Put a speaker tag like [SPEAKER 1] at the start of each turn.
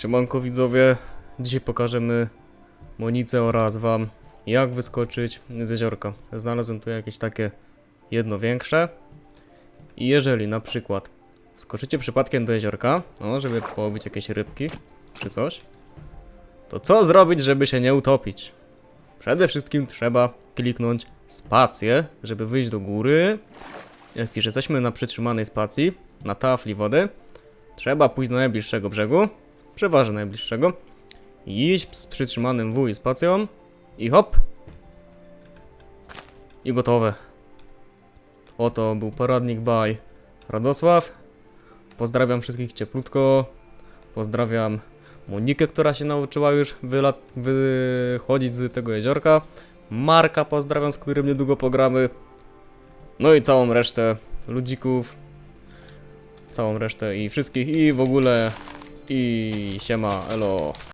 [SPEAKER 1] Siemanko widzowie, dzisiaj pokażemy Monice oraz wam jak wyskoczyć z jeziorka. Znalazłem tu jakieś takie jedno większe i jeżeli na przykład skoczycie przypadkiem do jeziorka, no żeby połowić jakieś rybki czy coś, to co zrobić, żeby się nie utopić? Przede wszystkim trzeba kliknąć spację, żeby wyjść do góry. Jak już jesteśmy na przytrzymanej spacji, na tafli wody, trzeba pójść do najbliższego brzegu, przeważnie najbliższego, iść z przytrzymanym W i spacją i hop. I gotowe. Oto był poradnik by Radosław. Pozdrawiam wszystkich cieplutko. Pozdrawiam Monikę, która się nauczyła już wychodzić z tego jeziorka. Marka pozdrawiam, z którym niedługo pogramy. No i całą resztę ludzików. Całą resztę i wszystkich i w ogóle. I siema, elo.